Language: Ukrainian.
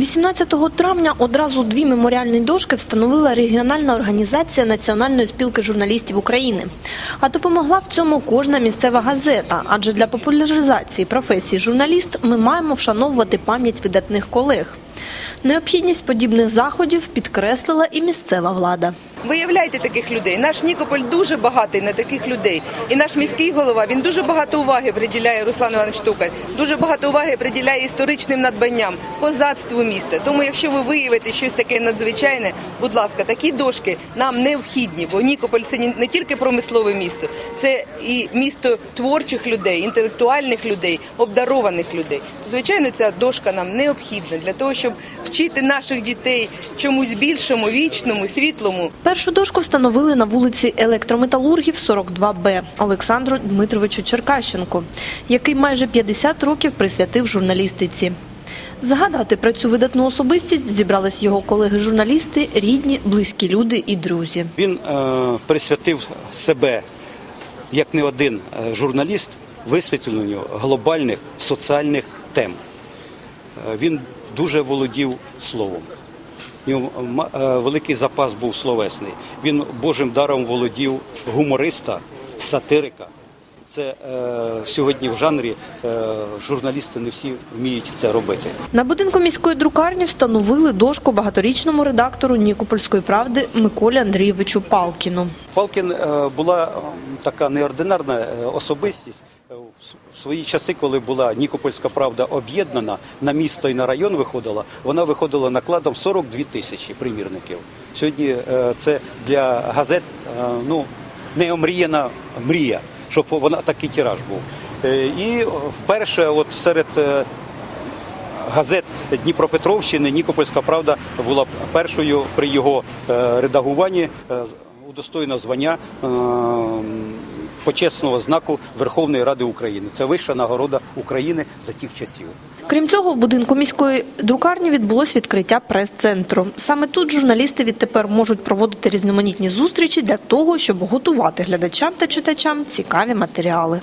18 травня одразу дві меморіальні дошки встановила регіональна організація Національної спілки журналістів України. А допомогла в цьому кожна місцева газета, адже для популяризації професії журналіст ми маємо вшановувати пам'ять видатних колег. Необхідність подібних заходів підкреслила і місцева влада. Виявляйте таких людей. Наш Нікополь дуже багатий на таких людей. І наш міський голова він дуже багато уваги приділяє Руслан Іванович Тукаль, дуже багато уваги приділяє історичним надбанням, козацтву міста. Тому, якщо ви виявите щось таке надзвичайне, будь ласка, такі дошки нам необхідні, бо Нікополь це не тільки промислове місто, це і місто творчих людей, інтелектуальних людей, обдарованих людей. То, звичайно, ця дошка нам необхідна для того, щоб вчити наших дітей чомусь більшому, вічному, світлому. Першу дошку встановили на вулиці електрометалургів 42Б Олександру Дмитровичу Черкащенку, який майже 50 років присвятив журналістиці. Згадати про цю видатну особистість зібрались його колеги-журналісти, рідні, близькі люди і друзі. Він е, присвятив себе, як не один е, журналіст, висвітленню глобальних соціальних тем. Е, Він дуже володів словом. Великий запас був словесний. Він Божим даром володів гумориста, сатирика. Це е, сьогодні в жанрі е, журналісти не всі вміють це робити. На будинку міської друкарні встановили дошку багаторічному редактору Нікопольської правди Миколі Андрійовичу Палкіну. Палкін е, була така неординарна е, особистість. Е, в В свої часи, коли була Нікопольська правда об'єднана, на місто і на район виходила, вона виходила накладом 42 тисячі примірників. Сьогодні е, це для газет е, ну, неомріяна мрія, щоб вона такий тираж був. Е, І вперше от серед е, газет Дніпропетровщини Нікопольська правда була першою при його е, редагуванні удостоєна звання е, почесного знаку Верховної Ради України. Це вища нагорода України за тих часів. Крім цього, в будинку міської друкарні відбулось відкриття прес-центру. Саме тут журналісти відтепер можуть проводити різноманітні зустрічі для того, щоб готувати глядачам та читачам цікаві матеріали.